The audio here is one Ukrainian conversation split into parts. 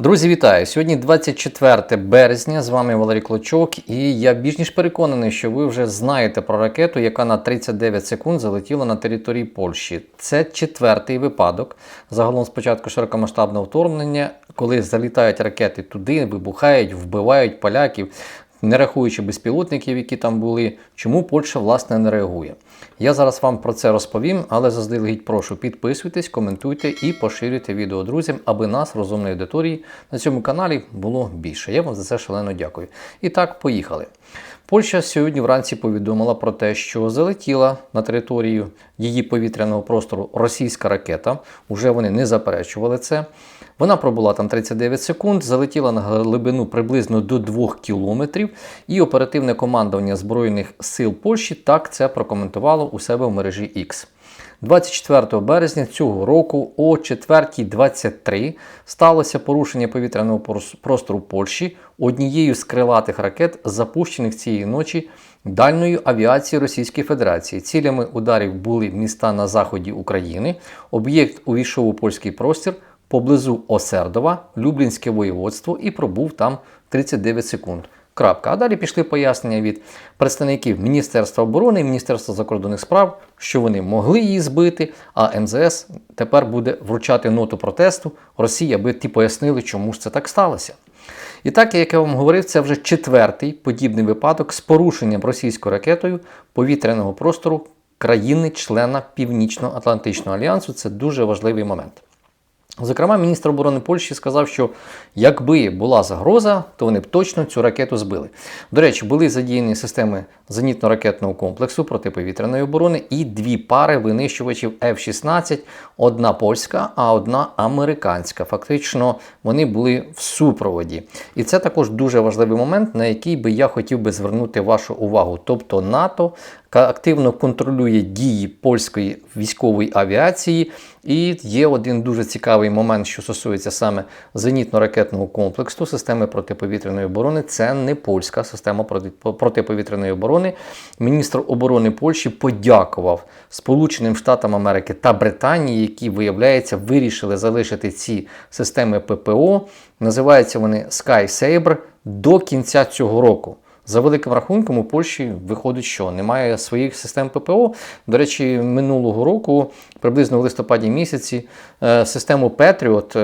Друзі, вітаю! Сьогодні 24 березня. З вами Валерій Клочок, і я більш ніж переконаний, що ви вже знаєте про ракету, яка на 39 секунд залетіла на території Польщі. Це четвертий випадок. Загалом спочатку широкомасштабного вторгнення, коли залітають ракети туди, вибухають, вбивають поляків. Не рахуючи безпілотників, які там були, чому Польща власне не реагує. Я зараз вам про це розповім, але заздалегідь прошу підписуйтесь, коментуйте і поширюйте відео друзям, аби нас, розумної аудиторії, на цьому каналі було більше. Я вам за це шалено дякую. І так, поїхали. Польща сьогодні вранці повідомила про те, що залетіла на територію її повітряного простору російська ракета. Уже вони не заперечували це. Вона пробула там 39 секунд, залетіла на глибину приблизно до 2 кілометрів, і оперативне командування Збройних сил Польщі так це прокоментувало у себе в мережі X. 24 березня цього року о 4.23 сталося порушення повітряного простору Польщі однією з крилатих ракет, запущених цієї ночі дальною авіацією Російської Федерації. Цілями ударів були міста на заході України. Об'єкт увійшов у польський простір поблизу Осердова, Люблінське воєводство і пробув там 39 секунд. Крапка. А далі пішли пояснення від представників Міністерства оборони і Міністерства закордонних справ, що вони могли її збити, а МЗС тепер буде вручати ноту протесту Росії, аби ті пояснили, чому ж це так сталося. І так, як я вам говорив, це вже четвертий подібний випадок з порушенням російською ракетою повітряного простору країни-члена Північно-Атлантичного альянсу. Це дуже важливий момент. Зокрема, міністр оборони Польщі сказав, що якби була загроза, то вони б точно цю ракету збили. До речі, були задіяні системи зенітно-ракетного комплексу протиповітряної оборони і дві пари винищувачів F-16, одна польська, а одна американська. Фактично, вони були в супроводі. І це також дуже важливий момент, на який би я хотів би звернути вашу увагу. Тобто НАТО активно контролює дії польської військової авіації. І є один дуже цікавий момент, що стосується саме зенітно-ракетного комплексу системи протиповітряної оборони. Це не польська система протиповітряної оборони. Міністр оборони Польщі подякував Сполученим Штатам Америки та Британії, які, виявляється, вирішили залишити ці системи ППО. Називаються вони Sky Saber до кінця цього року. За великим рахунком, у Польщі виходить, що немає своїх систем ППО. До речі, минулого року, приблизно в листопаді місяці, е, систему Patriot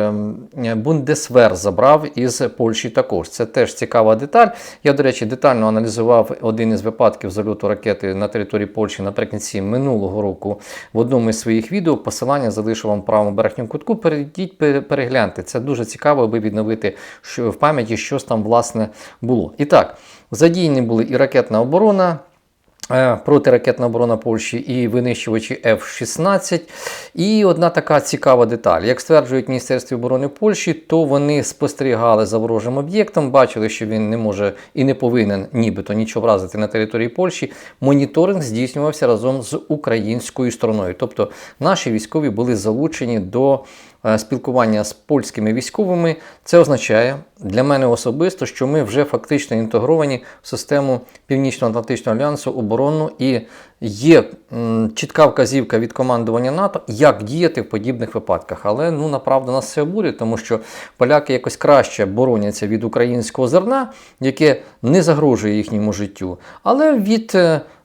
е, Бундесвер забрав із Польщі також. Це теж цікава деталь. Я, до речі, детально аналізував один із випадків зальоту ракети на території Польщі наприкінці минулого року в одному із своїх відео. Посилання залишу вам в правому верхньому кутку. Перейдіть, перегляньте. Це дуже цікаво, аби відновити в пам'яті, що там власне було. І так. Задіяні були і ракетна оборона. Е, протиракетна оборона Польщі і винищувачі F-16. І одна така цікава деталь. Як стверджують Міністерстві оборони Польщі, то вони спостерігали за ворожим об'єктом, бачили, що він не може і не повинен нібито нічого вразити на території Польщі. Моніторинг здійснювався разом з українською стороною. Тобто наші військові були залучені до спілкування з польськими військовими, це означає для мене особисто, що ми вже фактично інтегровані в систему Північно-Атлантичного альянсу оборонну і є чітка вказівка від командування НАТО, як діяти в подібних випадках. Але ну направду нас це обурює, тому що поляки якось краще бороняться від українського зерна, яке не загрожує їхньому життю, але від.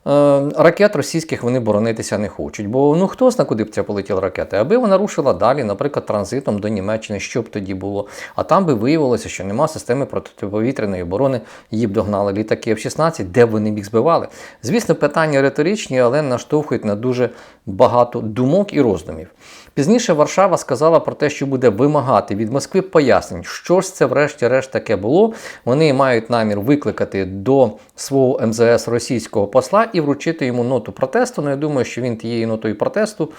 Е, ракет російських вони боронитися не хочуть. Бо ну хто зна, куди б це полетіла ракета? Аби вона рушила далі, наприклад, транзитом до Німеччини, що б тоді було? А там би виявилося, що нема системи протиповітряної оборони, її б догнали літаки F-16, де б вони їх збивали. Звісно, питання риторичні, але наштовхують на дуже багато думок і роздумів. Пізніше Варшава сказала про те, що буде вимагати від Москви пояснень, що ж це, врешті-решт, таке було. Вони мають намір викликати до свого МЗС російського посла і вручити йому ноту протесту. Ну, я думаю, що він тією нотою протесту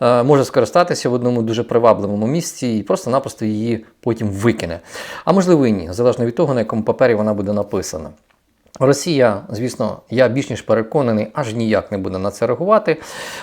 е, може скористатися в одному дуже привабливому місці і просто-напросто її потім викине. А можливо і ні, залежно від того, на якому папері вона буде написана. Росія, звісно, я більш ніж переконаний, аж ніяк не буде на це реагувати.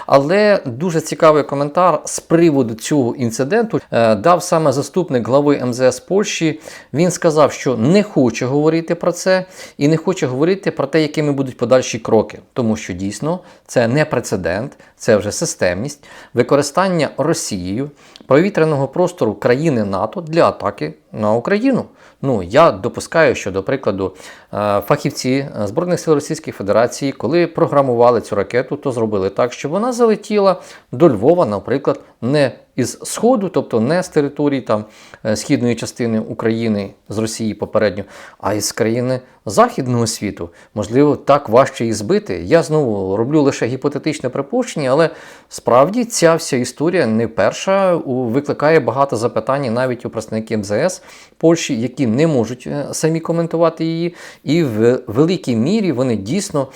Але дуже цікавий коментар з приводу цього інциденту е, дав саме заступник глави МЗС Польщі. Він сказав, що не хоче говорити про це і не хоче говорити про те, якими будуть подальші кроки, тому що дійсно це не прецедент, це вже системність використання Росією повітряного простору країни НАТО для атаки на Україну. Ну, я допускаю, що, до прикладу, е, фахівці Збройних сил Російської Федерації, коли програмували цю ракету, то зробили так, щоб вона залетіла до Львова, наприклад, не із Сходу, тобто не з території там, е, східної частини України з Росії попередньо, а із країни Західного світу. Можливо, так важче її збити. Я знову роблю лише гіпотетичне припущення, але справді ця вся історія не перша, викликає багато запитань навіть у представників МЗС Польщі, які не можуть е, самі коментувати її, і в великій мірі вони дійсно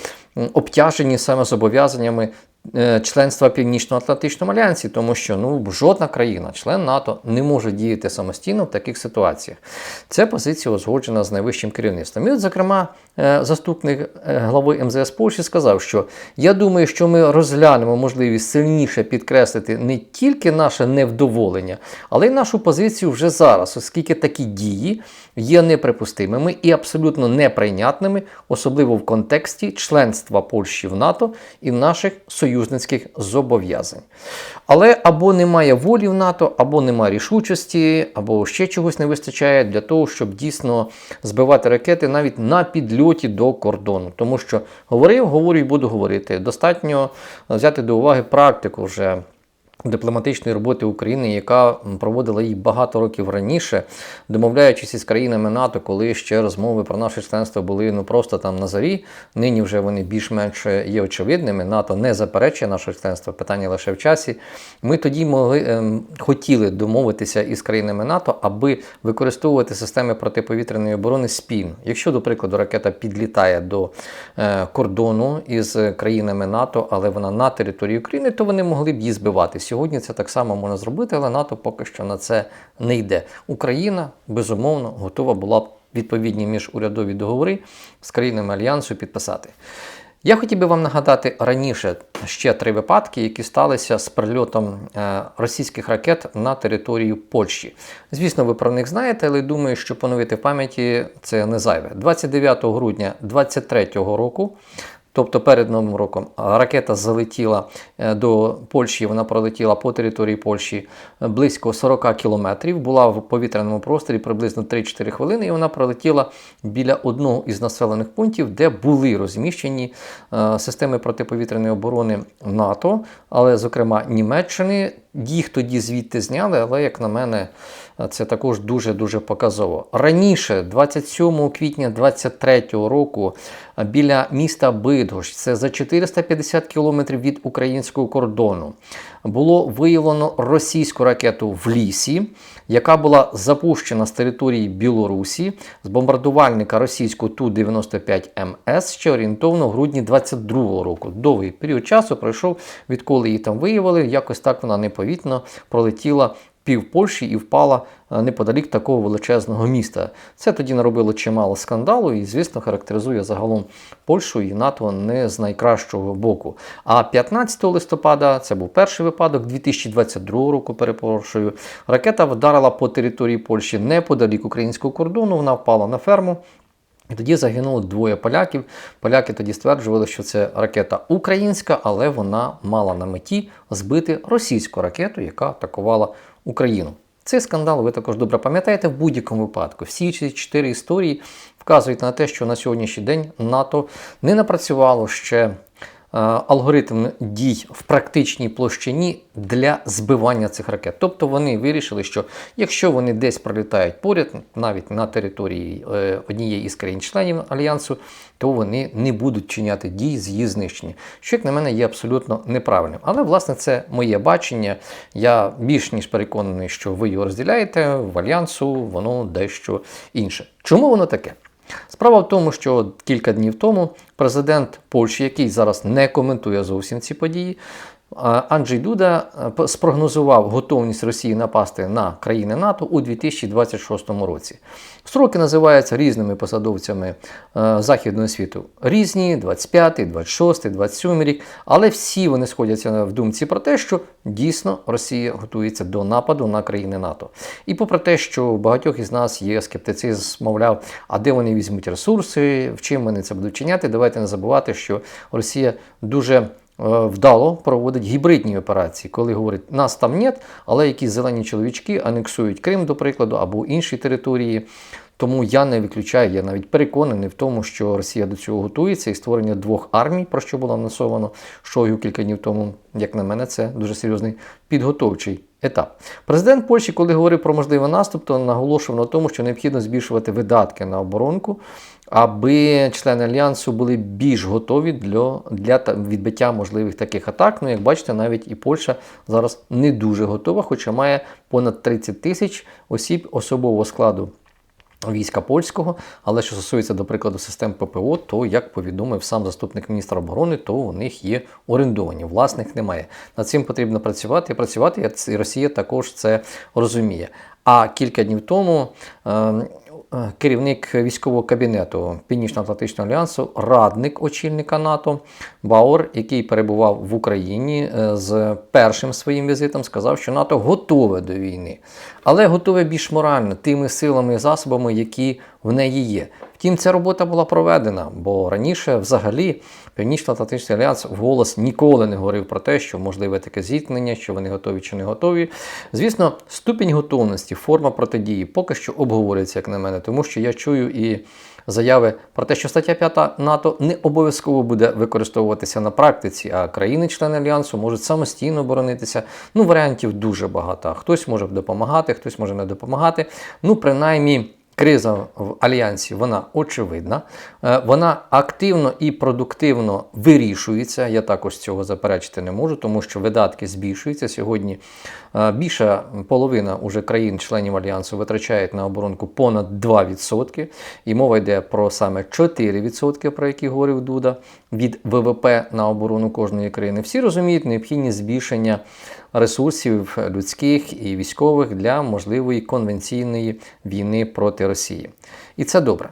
обтяжені саме зобов'язаннями членства Північно-Атлантичному альянсі, тому що ну, жодна країна, член НАТО, не може діяти самостійно в таких ситуаціях. Ця позиція узгоджена з найвищим керівництвом. І, от, зокрема, е, заступник е, глави МЗС Польщі сказав, що я думаю, що ми розглянемо можливість сильніше підкреслити не тільки наше невдоволення, але й нашу позицію вже зараз, оскільки такі дії є неприпустимими і абсолютно неприйнятними, особливо в контексті членства Польщі в НАТО і наших союзницьких зобов'язань. Але або немає волі в НАТО, або немає рішучості, або ще чогось не вистачає для того, щоб дійсно збивати ракети навіть на підльоті до кордону. Тому що говорив, говорю і буду говорити. Достатньо взяти до уваги практику вже дипломатичної роботи України, яка проводила її багато років раніше, домовляючись із країнами НАТО, коли ще розмови про наше членство були ну просто там на зарі. Нині вже вони більш-менш є очевидними. НАТО не заперечує наше членство, питання лише в часі. Ми тоді могли ем, хотіли домовитися із країнами НАТО, аби використовувати системи протиповітряної оборони спільно. Якщо, до прикладу, ракета підлітає до е, кордону із країнами НАТО, але вона на території України, то вони могли б її збивати. Сьогодні це так само можна зробити, але НАТО поки що на це не йде. Україна безумовно готова була б відповідні міжурядові договори з країнами альянсу підписати. Я хотів би вам нагадати раніше ще три випадки, які сталися з прильотом е, російських ракет на територію Польщі. Звісно, ви про них знаєте, але думаю, що поновити в пам'яті це не зайве. 29 грудня 2023 року. Тобто перед Новим роком ракета залетіла е, до Польщі, вона пролетіла по території Польщі е, близько 40 кілометрів, була в повітряному просторі приблизно 3-4 хвилини, і вона пролетіла біля одного із населених пунктів, де були розміщені е, системи протиповітряної оборони НАТО, але, зокрема, Німеччини. Їх тоді звідти зняли, але, як на мене, це також дуже-дуже показово. Раніше, 27 квітня 2023 року, біля міста Бидгощ, це за 450 кілометрів від українського кордону, було виявлено російську ракету в лісі, яка була запущена з території Білорусі з бомбардувальника російського Ту-95МС ще орієнтовно в грудні 22 року. Довгий період часу пройшов, відколи її там виявили. Якось так вона неповітно пролетіла пів Польщі і впала е, неподалік такого величезного міста. Це тоді наробило чимало скандалу і, звісно, характеризує загалом Польщу і НАТО не з найкращого боку. А 15 листопада, це був перший випадок 2022 року, перепрошую, ракета вдарила по території Польщі неподалік українського кордону, вона впала на ферму. І тоді загинуло двоє поляків. Поляки тоді стверджували, що це ракета українська, але вона мала на меті збити російську ракету, яка атакувала Україну. Цей скандал ви також добре пам'ятаєте в будь-якому випадку. Всі ці чотири історії вказують на те, що на сьогоднішній день НАТО не напрацювало ще алгоритм дій в практичній площині для збивання цих ракет. Тобто вони вирішили, що якщо вони десь пролітають поряд, навіть на території е, однієї із країн-членів альянсу, то вони не будуть чиняти дій з її знищення, що, як на мене, є абсолютно неправильним. Але, власне, це моє бачення. Я більш ніж переконаний, що ви його розділяєте в альянсу, воно дещо інше. Чому воно таке? Справа в тому, що кілька днів тому президент Польщі, який зараз не коментує зовсім ці події, Анджей Дуда е, спрогнозував готовність Росії напасти на країни НАТО у 2026 році. Строки називаються різними посадовцями е, західного світу. Різні 25, 26, 27 рік, але всі вони сходяться в думці про те, що дійсно Росія готується до нападу на країни НАТО. І попри те, що багатьох із нас є скептицизм, мовляв, а де вони візьмуть ресурси, в чим вони це будуть чиняти, давайте не забувати, що Росія дуже вдало проводить гібридні операції, коли говорить, нас там нет, але якісь зелені чоловічки анексують Крим, до прикладу, або інші території. Тому я не виключаю, я навіть переконаний в тому, що Росія до цього готується і створення двох армій, про що було анонсовано шою кілька днів тому, як на мене, це дуже серйозний підготовчий етап. Президент Польщі, коли говорив про можливий наступ, то наголошував на тому, що необхідно збільшувати видатки на оборонку, аби члени альянсу були більш готові для, для відбиття можливих таких атак. Ну, як бачите, навіть і Польща зараз не дуже готова, хоча має понад 30 тисяч осіб особового складу війська польського. Але що стосується, до прикладу, систем ППО, то як повідомив сам заступник міністра оборони, то у них є орендовані, власних немає. Над цим потрібно працювати і працювати. і Росія також це розуміє. А кілька днів тому. е, Керівник військового кабінету Північно-Атлантичного альянсу, радник очільника НАТО Бауер, який перебував в Україні е, з першим своїм візитом, сказав, що НАТО готове до війни, але готове більш морально тими силами і засобами, які в неї є. Втім, ця робота була проведена, бо раніше взагалі Північно-Атлантичний альянс вголос ніколи не говорив про те, що можливе таке зіткнення, що вони готові чи не готові. Звісно, ступінь готовності, форма протидії поки що обговорюється, як на мене, тому що я чую і заяви про те, що стаття 5 НАТО не обов'язково буде використовуватися на практиці, а країни-члени альянсу можуть самостійно оборонитися. Ну, варіантів дуже багато. Хтось може допомагати, хтось може не допомагати. Ну, принаймні. Криза в альянсі вона очевидна, Е, вона активно і продуктивно вирішується. Я також цього заперечити не можу, тому що видатки збільшуються. Сьогодні е, більша половина уже країн-членів альянсу витрачають на оборонку понад 2%. І мова йде про саме 4%, про які говорив Дуда, від ВВП на оборону кожної країни. Всі розуміють необхідність збільшення ресурсів людських і військових для можливої конвенційної війни проти Росії. І це добре.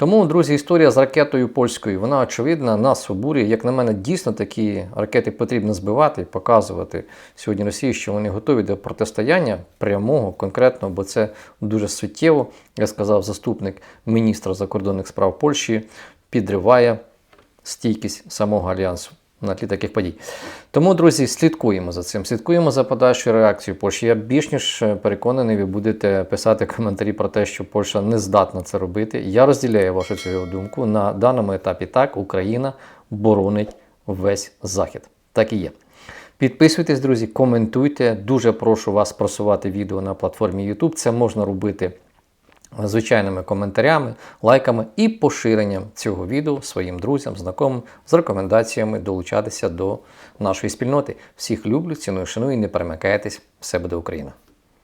Тому, друзі, історія з ракетою польською, вона очевидна, нас обурює. Як на мене, дійсно такі ракети потрібно збивати, показувати сьогодні Росії, що вони готові до протистояння прямого, конкретного, бо це дуже суттєво, як сказав заступник міністра закордонних справ Польщі, підриває стійкість самого альянсу на тлі таких подій. Тому, друзі, слідкуємо за цим, слідкуємо за подальшою реакцією Польщі. Я більш ніж переконаний, ви будете писати коментарі про те, що Польща не здатна це робити. Я розділяю вашу цю думку. На даному етапі так Україна боронить весь захід. Так і є. Підписуйтесь, друзі, коментуйте. Дуже прошу вас просувати відео на платформі YouTube. Це можна робити звичайними коментарями, лайками і поширенням цього відео своїм друзям, знайомим з рекомендаціями долучатися до нашої спільноти. Всіх люблю, ціную, шаную і не перемикайтесь. Все буде Україна!